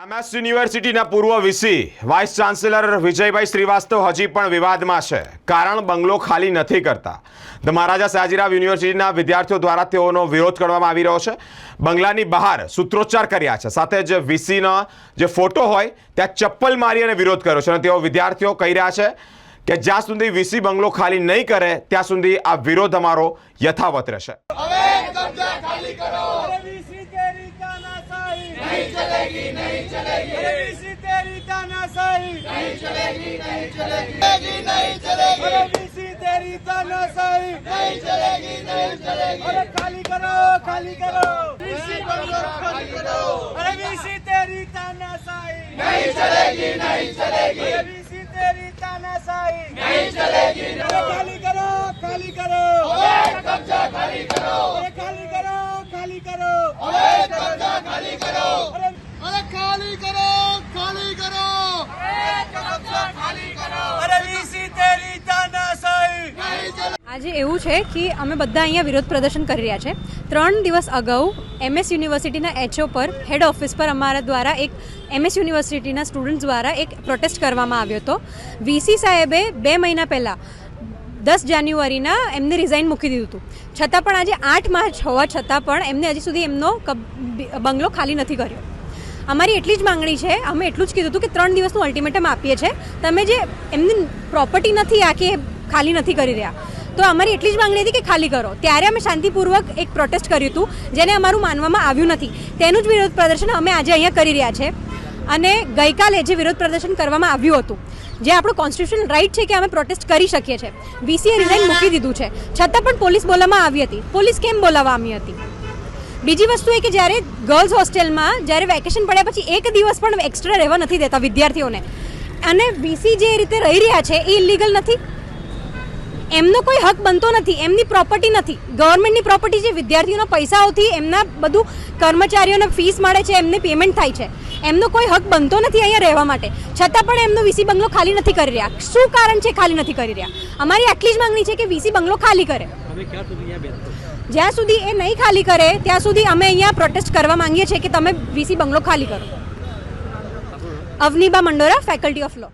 MS યુનિવર્સિટીના પૂર્વ VC vice chancellor Vijaybhai Shrivastava હજી પણ વિવાદમાં છે. કારણ બંગલો ખાલી નથી કરતા. ધ મહારાજા સાજીરાવ યુનિવર્સિટીના વિદ્યાર્થીઓ દ્વારા તેઓનો વિરોધ કરવામાં આવી રહ્યો છે. બંગલાની બહાર સૂત્રોચ્ચાર કર્યા છે. સાથે જ વીસીનો જે ફોટો હોય, ત્યાં ચપ્પલ મારી અને વિરોધ કર્યો છે અને તેઓ વિદ્યાર્થીઓ કહી રહ્યા છે કે જ્યાં સુધી વીસી બંગલો ખાલી નહીં કરે, ત્યાં સુધી આ વિરોધ અમારો યથાવત રહેશે. चलेगी नहीं चलेगी रवीसी तेरी तानाशाही नहीं चलेगी नहीं चलेगी नहीं चलेगी रवीसी तेरी तानाशाही नहीं चलेगी नहीं चलेगी अरे खाली करो खाली करो रवीसी बंगलो खाली करो रवीसी तेरी तानाशाही नहीं चलेगी नहीं चलेगी रवीसी तेरी तानाशाही नहीं चलेगी अरे खाली करो खाली करो આજે એવું છે કે અમે બધા અહીંયા વિરોધ પ્રદર્શન કરી રહ્યા છે. ત્રણ દિવસ અગાઉ એમએસ યુનિવર્સિટીના એચઓ પર, હેડ ઓફિસ પર અમારા દ્વારા એક એમએસ યુનિવર્સિટીના સ્ટુડન્ટ્સ દ્વારા એક પ્રોટેસ્ટ કરવામાં આવ્યો હતો. વીસી સાહેબે બે મહિના પહેલાં, દસ જાન્યુઆરીના એમને રિઝાઇન મૂકી દીધું હતું. છતાં પણ આજે આઠ માર્ચ હોવા છતાં પણ એમને હજી સુધી એમનો બંગલો ખાલી નથી કર્યો. અમારી એટલી જ માંગણી છે, અમે એટલું જ કીધું હતું કે ત્રણ દિવસનું અલ્ટિમેટમ આપીએ છીએ તમે જે એમની પ્રોપર્ટી નથી આ કે ખાલી નથી કરી રહ્યા તો અમારી એટલી જ માંગણી હતી કે ખાલી કરો. ત્યારે અમે શાંતિપૂર્વક એક પ્રોટેસ્ટ કર્યું હતું, જેને અમારું માનવામાં આવ્યું નથી. તેનું જ વિરોધ પ્રદર્શન અમે આજે અહીંયા કરી રહ્યા છે. અને ગઈકાલે જે વિરોધ પ્રદર્શન કરવામાં આવ્યું હતું, જે આપણું કોન્સ્ટિટ્યુશનલ રાઇટ છે કે અમે પ્રોટેસ્ટ કરી શકીએ છીએ. વીસીએ રિઝાઇન મૂકી દીધું છે. છતાં પણ પોલીસ બોલાવવામાં આવી હતી. પોલીસ કેમ બોલાવવામાં આવી હતી? બીજી વસ્તુ એ કે જ્યારે ગર્લ્સ હોસ્ટેલમાં જ્યારે વેકેશન પડ્યા પછી એક દિવસ પણ એક્સ્ટ્રા રહેવા નથી દેતા વિદ્યાર્થીઓને. અને વીસી જે રીતે રહી રહ્યા છે, એ ઇલીગલ નથી? એમનો કોઈ હક બનતો નથી એમની પ્રોપર્ટી નથી. ગવર્મેન્ટની પ્રોપર્ટી છે વિદ્યાર્થીઓના પૈસાઓથી એમના બધું કર્મચારીઓને ફીસ મળે છે એમને પેમેન્ટ થાય છે. એમનો કોઈ હક બનતો નથી અહીંયા રહેવા માટે. છતાં પણ એમનો વીસી બંગલો ખાલી નથી કરી રહ્યા. શું કારણ છે ખાલી નથી કરી રહ્યા? અમારી આટલી જ માંગણી છે કે વીસી બંગલો ખાલી કરે. જ્યાં સુધી એ નહીં ખાલી કરે ત્યાં સુધી અમે અહીંયા પ્રોટેસ્ટ કરવા માંગીએ છીએ કે તમે વીસી બંગલો ખાલી કરો. Avniba Mandora faculty of law